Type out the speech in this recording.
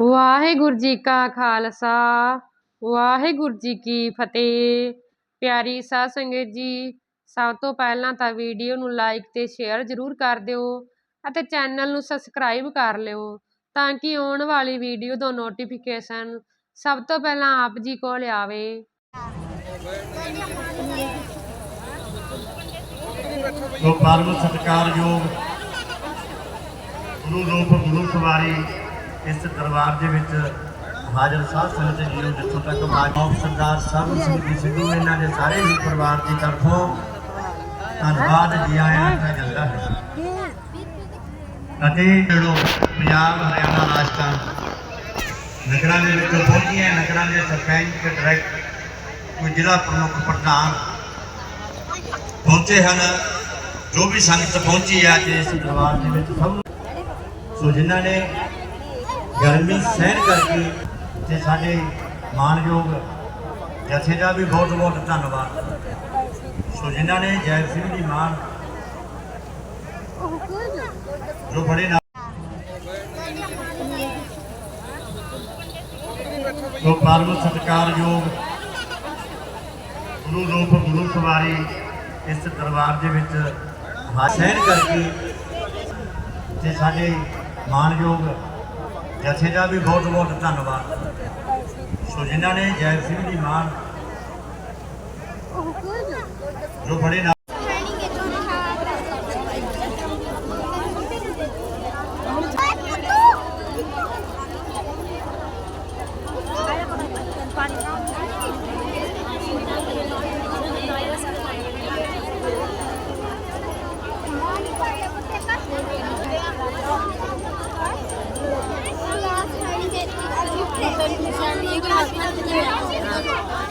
ਵਾਹਿਗੁਰੂ ਜੀ ਕਾ ਖਾਲਸਾ, ਵਾਹਿਗੁਰੂ ਜੀ ਕੀ ਫਤਿਹ। ਪਿਆਰੀ ਸਾਧ ਸੰਗਤ ਜੀ, ਸਭ ਤੋਂ ਪਹਿਲਾਂ ਤਾਂ ਵੀਡੀਓ ਨੂੰ ਲਾਈਕ ਤੇ ਸ਼ੇਅਰ ਜ਼ਰੂਰ ਕਰ ਦਿਓ ਅਤੇ ਚੈਨਲ ਨੂੰ ਸਬਸਕ੍ਰਾਈਬ ਕਰ ਲਿਓ ਤਾਂ ਕਿ ਆਉਣ ਵਾਲੀ ਵੀਡੀਓ ਦਾ ਨੋਟੀਫਿਕੇਸ਼ਨ ਸਭ ਤੋਂ ਪਹਿਲਾਂ ਆਪ ਜੀ ਕੋਲ ਆਵੇ। ਸੋ ਪਰਮ ਸਤਿਕਾਰਯੋਗ ਗੁਰੂ ਰੂਪ ਗੁਰੂ ਸਵਾਰੀ ਇਸ ਦਰਬਾਰ ਦੇ ਵਿੱਚ ਹਾਜ਼ਰ ਸਾਧ ਸੰਗਤ ਜੀਓ ਜਿੱਥੋਂ ਤੱਕ ਮਾਜੋਬ ਸਰਦਾਰ ਸਾਹਿਬ ਸਿੰਘ ਸਿੱਧੂ ਇਹਨਾਂ ਦੇ ਸਾਰੇ ਹੀ ਪਰਿਵਾਰ ਦੀ ਤਰਫੋਂ ਧੰਨਵਾਦ ਜੀ ਆਇਆਂ ਦਾ ਜਾਂਦਾ ਹੈ। ਅਤੇ ਜਿਹੜੋ ਪੰਜਾਬ ਹਰਿਆਣਾ ਰਾਜਸਥਾਨ, ਨਗਰਾਂ ਦੇ ਵਿੱਚ ਪਹੁੰਚੀਆਂ ਨਗਰਾਂ ਦੇ ਸਰਪੰਚ, ਡਾਇਰੈਕਟ ਕੋਈ ਜ਼ਿਲ੍ਹਾ ਪ੍ਰਮੁੱਖ ਪ੍ਰਧਾਨ ਪਹੁੰਚੇ ਹਨ, ਜੋ ਵੀ ਸੰਗਤ ਪਹੁੰਚੀ ਹੈ ਅੱਜ ਇਸ ਦਰਬਾਰ ਦੇ ਵਿੱਚ ਸਭ ਸੋ ਜਿਨ੍ਹਾਂ ਨੇ ਗਰਮੀ ਸਹਿਣ ਕਰਕੇ ਤੇ ਸਾਡੇ ਮਾਨਯੋਗ ਜਥੇ ਦਾ ਵੀ ਬਹੁਤ ਬਹੁਤ ਧੰਨਵਾਦ। ਸੋ ਜਿਨ੍ਹਾਂ ਨੇ ਜੈ ਸਿੰਘ ਦੀ ਮਾਨ ਜੋ ਬੜੇ ਨਾਲ ਸੋ ਪਰਮ ਸਤਿਕਾਰਯੋਗ ਗੁਰੂ ਰੂਪ ਗੁਰੂ ਸਵਾਰੀ ਇਸ ਦਰਬਾਰ ਦੇ ਵਿੱਚ ਹਾਜ਼ਰ ਕਰਕੇ ਤੇ ਸਾਡੇ ਮਾਨਯੋਗ ਜਥੇ ਦਾ ਵੀ ਬਹੁਤ ਬਹੁਤ ਧੰਨਵਾਦ। ਸੋ ਜਿਨ੍ਹਾਂ ਨੇ ਜੈ ਸਿੰਘ ਦੀ ਮਾਨ ਜੋ ਬੜੇ Sangat!